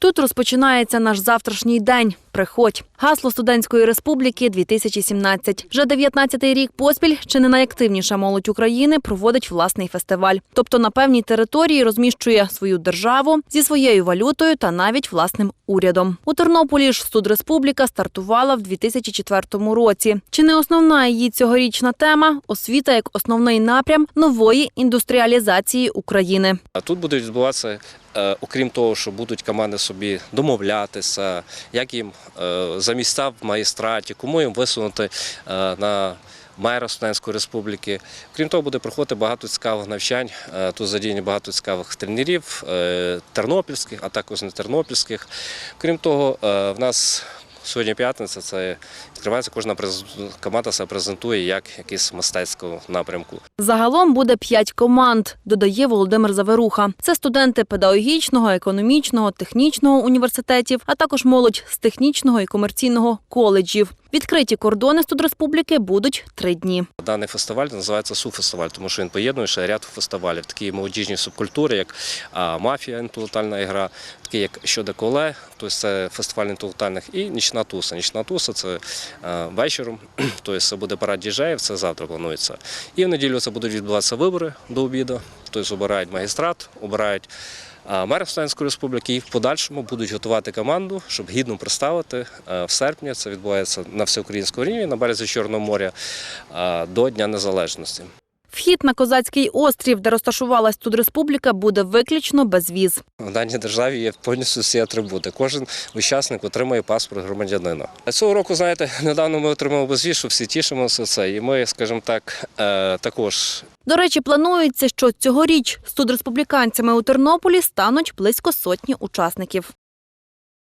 Тут розпочинається наш завтрашній день. Приходь. Гасло студентської республіки 2017. Вже 19-й рік поспіль чи не найактивніша молодь України проводить власний фестиваль. Тобто на певній території розміщує свою державу зі своєю валютою та навіть власним урядом. У Тернополі ж студреспубліка стартувала в 2004 році. Чи не основна її цьогорічна тема освіта як основний напрям нової індустріалізації України? Тут буде відбуватися, е, окрім того, що будуть команди собі домовлятися, як їм за місця в магістраті, кому їм висунути е, на мера Студентської республіки. Крім того, буде проходити багато цікавих навчань. Е, Тут задіяні багато цікавих тренерів, е, тернопільських, а також не тернопільських. Крім того, е, в нас Сьогодні п'ятниця це відкривається кожна команда себе презентує як якийсь мистецького напрямку. Загалом буде п'ять команд, додає Володимир Заверуха. Це студенти педагогічного, економічного, технічного університетів, а також молодь з технічного і комерційного коледжів. Відкриті кордони студреспубліки будуть три дні. Даний фестиваль називається Суфестиваль, тому що він поєднує ще ряд фестивалів, такі молодіжні субкультури, як мафія, інтелектуальна ігра, такі як щодо коле, тобто це фестиваль інтелектуальних, і нічна туса. Нічна туса це вечором, тобто це буде парад діджеїв, це завтра планується. І в неділю це будуть відбуватися вибори до обіду, тобто обирають магістрат, обирають. а, Мера Студентської республіки і в подальшому будуть готувати команду, щоб гідно представити е, в серпні. Це відбувається на всеукраїнському рівні на березі Чорного моря е, до Дня Незалежності. Вхід на козацький острів, де розташувалась студреспубліка, буде виключно без віз. В даній державі є повністю всі атрибути. Кожен учасник отримує паспорт громадянина. Цього року, знаєте, недавно ми отримали безвіз, що всі тішимося це. І ми, скажімо так, е, також До речі, планується, що цьогоріч студреспубліканцями у Тернополі стануть близько сотні учасників.